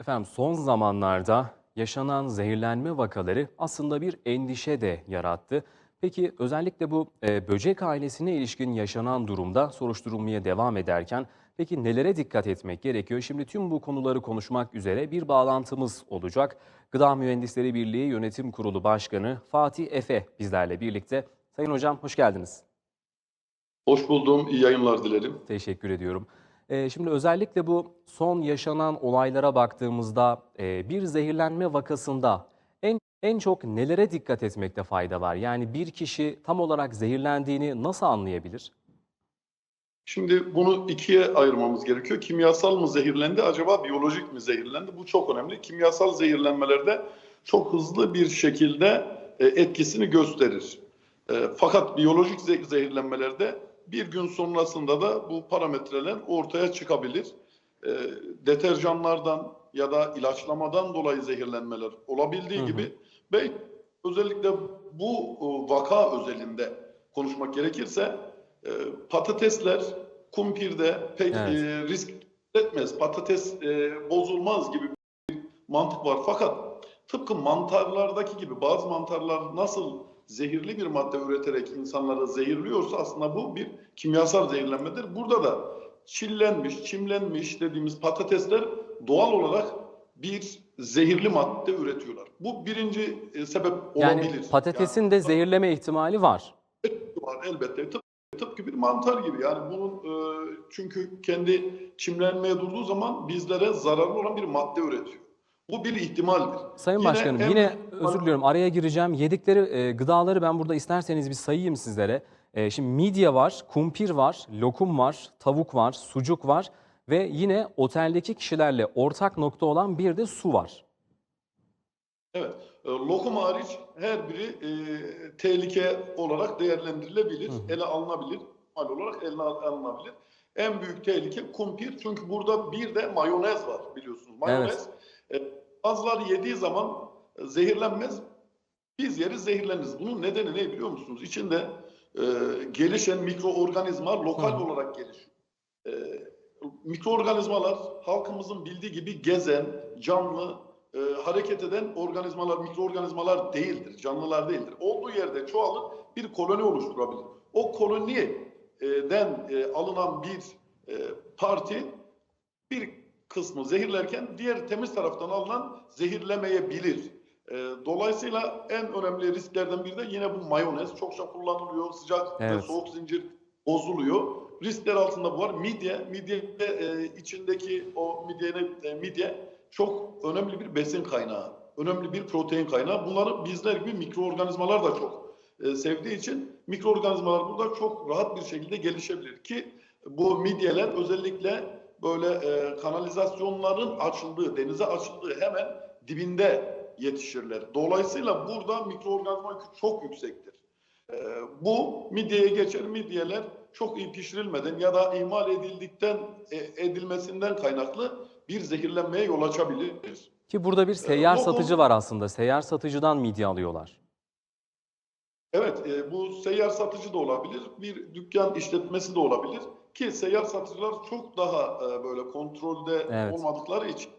Efendim son zamanlarda yaşanan zehirlenme vakaları aslında bir endişe de yarattı. Peki özellikle bu e, böcek ailesine ilişkin yaşanan durumda soruşturulmaya devam ederken peki nelere dikkat etmek gerekiyor? Şimdi tüm bu konuları konuşmak üzere bir bağlantımız olacak. Gıda Mühendisleri Birliği Yönetim Kurulu Başkanı Fatih Efe bizlerle birlikte. Sayın Hocam hoş geldiniz. Hoş buldum. İyi yayınlar dilerim. Teşekkür ediyorum. Ee, Şimdi özellikle bu son yaşanan olaylara baktığımızda e, bir zehirlenme vakasında en en çok nelere dikkat etmekte fayda var? Yani bir kişi tam olarak zehirlendiğini nasıl anlayabilir? Şimdi bunu ikiye ayırmamız gerekiyor. Kimyasal mı zehirlendi, acaba biyolojik mi zehirlendi? Bu çok önemli. Kimyasal zehirlenmelerde çok hızlı bir şekilde e, etkisini gösterir. E, Fakat biyolojik ze- zehirlenmelerde bir gün sonrasında da bu parametreler ortaya çıkabilir. E, Deterjanlardan ya da ilaçlamadan dolayı zehirlenmeler olabildiği Hı hı. gibi ve özellikle bu e, vaka özelinde konuşmak gerekirse e, patatesler kumpirde pek Evet. e, risk etmez. Patates e, bozulmaz gibi bir mantık var. Fakat tıpkı mantarlardaki gibi bazı mantarlar nasıl zehirli bir madde üreterek insanları zehirliyorsa aslında bu bir kimyasal zehirlenmedir. Burada da çillenmiş, çimlenmiş dediğimiz patatesler doğal olarak bir zehirli madde üretiyorlar. Bu birinci e, sebep Yani olabilir. patatesin de zehirleme ihtimali var. var elbette. Tıp, tıpkı bir mantar gibi. Yani bunun e, çünkü kendi çimlenmeye durduğu zaman bizlere zararlı olan bir madde üretiyor. Bu bir ihtimaldir. Sayın Yine Başkanım en yine özür diliyorum araya gireceğim. Yedikleri e, gıdaları ben burada isterseniz bir sayayım sizlere. E, şimdi midye var, kumpir var, lokum var, tavuk var, sucuk var ve yine oteldeki kişilerle ortak nokta olan bir de su var. Evet. E, lokum hariç her biri e, tehlike olarak değerlendirilebilir, Hı ele alınabilir, mal olarak ele al- alınabilir. En büyük tehlike kumpir çünkü burada bir de mayonez var biliyorsunuz. Mayonez e, bazıları yediği zaman e, zehirlenmez, biz yeriz zehirleniriz. Bunun nedeni ne biliyor musunuz? İçinde e, gelişen mikroorganizma lokal Hı hı. olarak gelişiyor. E, mikroorganizmalar halkımızın bildiği gibi gezen, canlı, e, hareket eden organizmalar, mikroorganizmalar değildir, canlılar değildir. Olduğu yerde çoğalıp bir koloni oluşturabilir. O koloniden e, alınan bir e, parti bir kısmı zehirlerken diğer temiz taraftan alınan zehirlemeyebilir. E, dolayısıyla en önemli risklerden biri de yine bu mayonez. Çokça kullanılıyor, sıcak ve Evet. soğuk zincir bozuluyor. Riskler altında bu var. Midye, midye e, içindeki o midyenin e, midye çok önemli bir besin kaynağı, önemli bir protein kaynağı. Bunları bizler gibi mikroorganizmalar da çok e, sevdiği için mikroorganizmalar burada çok rahat bir şekilde gelişebilir ki bu midyeler özellikle böyle e, kanalizasyonların açıldığı, denize açıldığı hemen dibinde yetişirler. Dolayısıyla burada mikroorganizma yükü çok yüksektir. E, bu midyeye geçer. Midyeler çok iyi pişirilmeden ya da ihmal edildikten e, edilmesinden kaynaklı bir zehirlenmeye yol açabilir. Ki burada bir seyyar lokum- satıcı var aslında. Seyyar satıcıdan midye alıyorlar. Evet, e, bu seyyar satıcı da olabilir, bir dükkan işletmesi de olabilir ki seyyar satıcılar çok daha e, böyle kontrolde Evet. olmadıkları için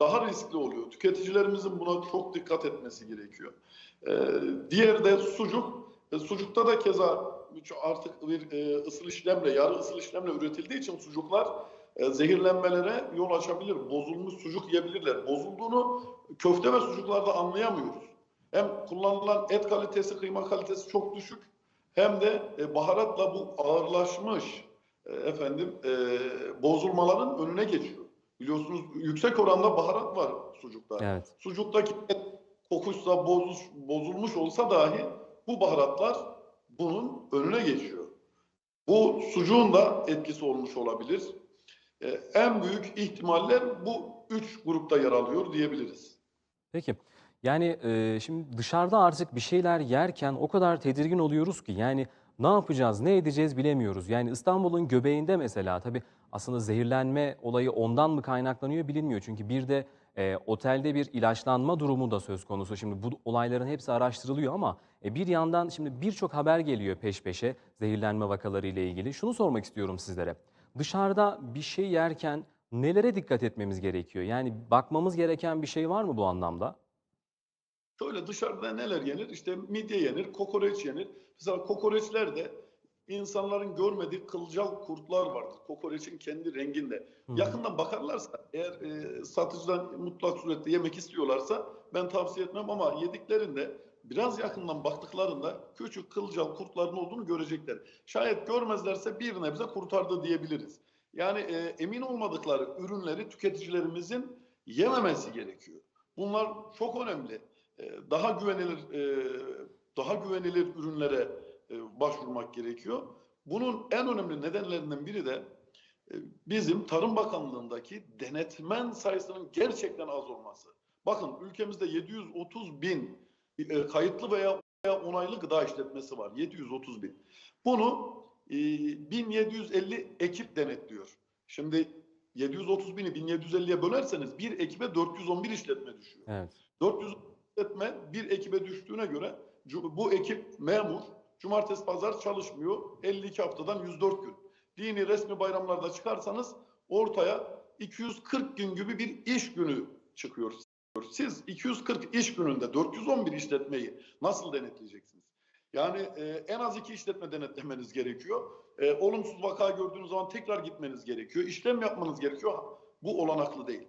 daha riskli oluyor. Tüketicilerimizin buna çok dikkat etmesi gerekiyor. E, diğer de sucuk. E, sucukta da keza artık bir e, ısıl işlemle, yarı ısıl işlemle üretildiği için sucuklar e, zehirlenmelere yol açabilir. Bozulmuş sucuk yiyebilirler. Bozulduğunu köfte ve sucuklarda anlayamıyoruz. Hem kullanılan et kalitesi, kıyma kalitesi çok düşük. Hem de e, baharatla bu ağırlaşmış e, efendim e, bozulmaların önüne geçiyor. Biliyorsunuz yüksek oranda baharat var sucukta. Evet. Sucuktaki et kokuşsa, bozuş, bozulmuş olsa dahi bu baharatlar bunun önüne geçiyor. Bu sucuğun da etkisi olmuş olabilir. E, en büyük ihtimaller bu üç grupta yer alıyor diyebiliriz. Peki. Yani e, şimdi dışarıda artık bir şeyler yerken o kadar tedirgin oluyoruz ki yani ne yapacağız, ne edeceğiz bilemiyoruz. Yani İstanbul'un göbeğinde mesela tabii aslında zehirlenme olayı ondan mı kaynaklanıyor bilinmiyor. Çünkü bir de e, otelde bir ilaçlanma durumu da söz konusu. Şimdi bu olayların hepsi araştırılıyor ama e, bir yandan şimdi birçok haber geliyor peş peşe zehirlenme vakaları ile ilgili. Şunu sormak istiyorum sizlere. Dışarıda bir şey yerken Nelere dikkat etmemiz gerekiyor? Yani bakmamız gereken bir şey var mı bu anlamda? Şöyle dışarıda neler yenir? İşte midye yenir, kokoreç yenir. Mesela kokoreçlerde insanların görmediği kılcal kurtlar vardır. Kokoreçin kendi renginde. Hı. Yakından bakarlarsa eğer e, satıcıdan mutlak surette yemek istiyorlarsa ben tavsiye etmem ama yediklerinde biraz yakından baktıklarında küçük kılcal kurtların olduğunu görecekler. Şayet görmezlerse bir nebze kurtardı diyebiliriz. Yani e, emin olmadıkları ürünleri tüketicilerimizin yememesi gerekiyor. Bunlar çok önemli. E, daha güvenilir e, daha güvenilir ürünlere e, başvurmak gerekiyor. Bunun en önemli nedenlerinden biri de bizim Tarım Bakanlığı'ndaki denetmen sayısının gerçekten az olması. Bakın ülkemizde 730 bin kayıtlı veya, onaylı gıda işletmesi var. 730 bin. Bunu e, 1750 ekip denetliyor. Şimdi 730 bini 1750'ye bölerseniz bir ekibe 411 işletme düşüyor. Evet. 400 işletme bir ekibe düştüğüne göre bu ekip memur. Cumartesi pazar çalışmıyor. 52 haftadan 104 gün. Dini resmi bayramlarda çıkarsanız ortaya 240 gün gibi bir iş günü çıkıyor. Siz 240 iş gününde 411 işletmeyi nasıl denetleyeceksiniz? Yani e, en az iki işletme denetlemeniz gerekiyor. E, olumsuz vaka gördüğünüz zaman tekrar gitmeniz gerekiyor. İşlem yapmanız gerekiyor. Bu olanaklı değil.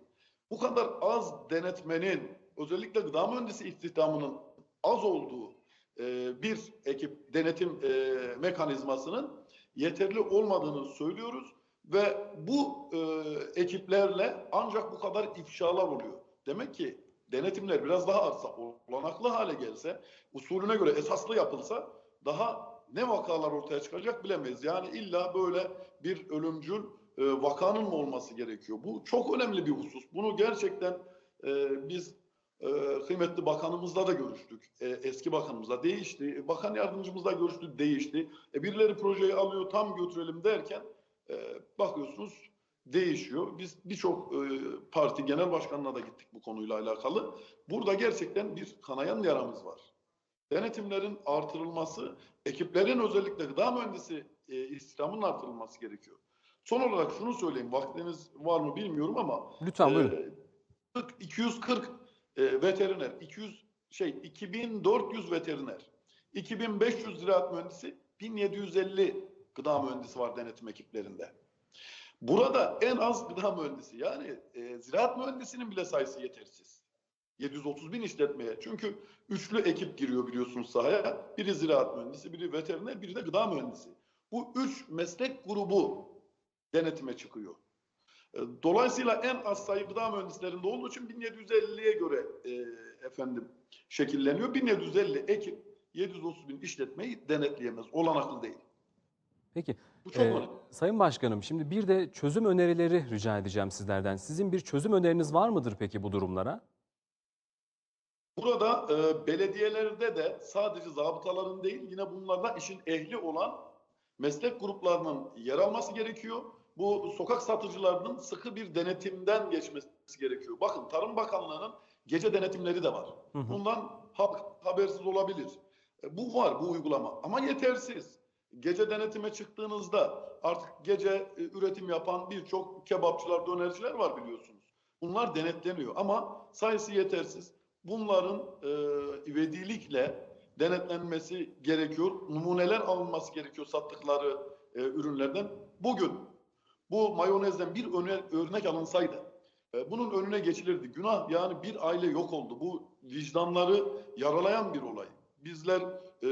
Bu kadar az denetmenin özellikle gıda mühendisi istihdamının az olduğu e, bir ekip denetim e, mekanizmasının yeterli olmadığını söylüyoruz ve bu e, ekiplerle ancak bu kadar ifşalar oluyor. Demek ki denetimler biraz daha artsa, olanaklı hale gelse, usulüne göre esaslı yapılsa daha ne vakalar ortaya çıkacak bilemeyiz. Yani illa böyle bir ölümcül e, vakanın mı olması gerekiyor? Bu çok önemli bir husus. Bunu gerçekten e, biz e, kıymetli bakanımızla da görüştük. E, eski bakanımızla değişti. Bakan yardımcımızla görüştük, değişti. E, birileri projeyi alıyor, tam götürelim derken e, bakıyorsunuz değişiyor. Biz birçok e, parti genel başkanına da gittik bu konuyla alakalı. Burada gerçekten bir kanayan yaramız var. Denetimlerin artırılması, ekiplerin özellikle gıda mühendisi e, istihdamının artırılması gerekiyor. Son olarak şunu söyleyeyim. Vaktiniz var mı bilmiyorum ama Lütfen buyurun. e, 40 240 e, veteriner, 200 şey 2400 veteriner, 2500 ziraat mühendisi, 1750 gıda mühendisi var denetim ekiplerinde. Burada en az gıda mühendisi yani e, ziraat mühendisinin bile sayısı yetersiz. 730 bin işletmeye. Çünkü üçlü ekip giriyor biliyorsunuz sahaya. Biri ziraat mühendisi, biri veteriner, biri de gıda mühendisi. Bu üç meslek grubu denetime çıkıyor. E, Dolayısıyla en az sayı gıda mühendislerinde olduğu için 1750'ye göre e, efendim şekilleniyor. 1750 ekip 730 bin işletmeyi denetleyemez. Olanaklı değil. Peki. Bu çok Ee, önemli. Sayın Başkanım, şimdi bir de çözüm önerileri rica edeceğim sizlerden. Sizin bir çözüm öneriniz var mıdır peki bu durumlara? Burada e, belediyelerde de sadece zabıtaların değil yine bunlarda işin ehli olan meslek gruplarının yer alması gerekiyor. Bu sokak satıcılarının sıkı bir denetimden geçmesi gerekiyor. Bakın Tarım Bakanlığı'nın gece denetimleri de var. Hı hı. Bundan halk habersiz olabilir. E, bu var bu uygulama ama yetersiz. Gece denetime çıktığınızda artık gece e, üretim yapan birçok kebapçılar, dönerciler var biliyorsunuz. Bunlar denetleniyor ama sayısı yetersiz. Bunların e, ivedilikle denetlenmesi gerekiyor. Numuneler alınması gerekiyor sattıkları e, ürünlerden. Bugün bu mayonezden bir öne- örnek alınsaydı e, bunun önüne geçilirdi. Günah yani bir aile yok oldu. Bu vicdanları yaralayan bir olay. Bizler e,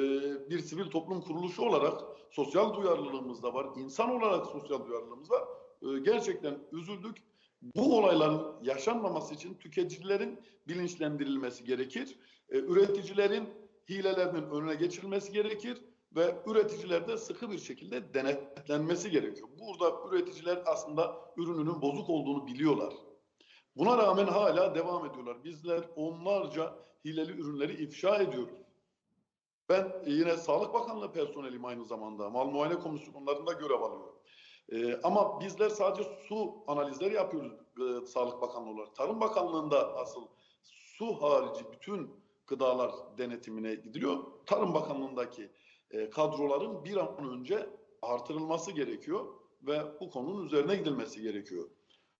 bir sivil toplum kuruluşu olarak sosyal duyarlılığımız da var. İnsan olarak sosyal duyarlılığımız var. E, gerçekten üzüldük. Bu olayların yaşanmaması için tüketicilerin bilinçlendirilmesi gerekir. E, üreticilerin hilelerinin önüne geçirilmesi gerekir ve üreticiler de sıkı bir şekilde denetlenmesi gerekiyor. Burada üreticiler aslında ürününün bozuk olduğunu biliyorlar. Buna rağmen hala devam ediyorlar. Bizler onlarca hileli ürünleri ifşa ediyoruz. Ben yine Sağlık Bakanlığı personeliyim aynı zamanda. Mal muayene komisyonlarında görev alıyorum. Ee, ama bizler sadece su analizleri yapıyoruz e, Sağlık Bakanlığı olarak. Tarım Bakanlığı'nda asıl su harici bütün gıdalar denetimine gidiliyor. Tarım Bakanlığı'ndaki e, kadroların bir an önce artırılması gerekiyor ve bu konunun üzerine gidilmesi gerekiyor.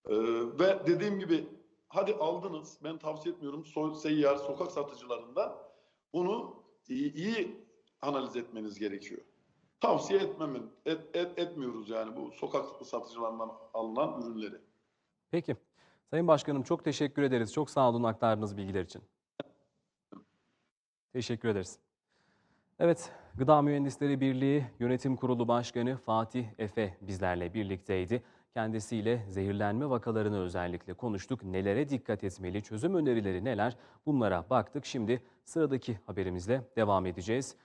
Ee, ve dediğim gibi hadi aldınız ben tavsiye etmiyorum so seyyar sokak satıcılarında bunu iyi, iyi analiz etmeniz gerekiyor. Tavsiye etmemin, et, et- etmiyoruz yani bu sokak satıcılarından alınan ürünleri. Peki. Sayın Başkanım çok teşekkür ederiz. Çok sağ olun aktardığınız bilgiler için. Teşekkür ederiz. Evet, Gıda Mühendisleri Birliği Yönetim Kurulu Başkanı Fatih Efe bizlerle birlikteydi. Kendisiyle zehirlenme vakalarını özellikle konuştuk. Nelere dikkat etmeli, çözüm önerileri neler? Bunlara baktık. Şimdi sıradaki haberimizle devam edeceğiz.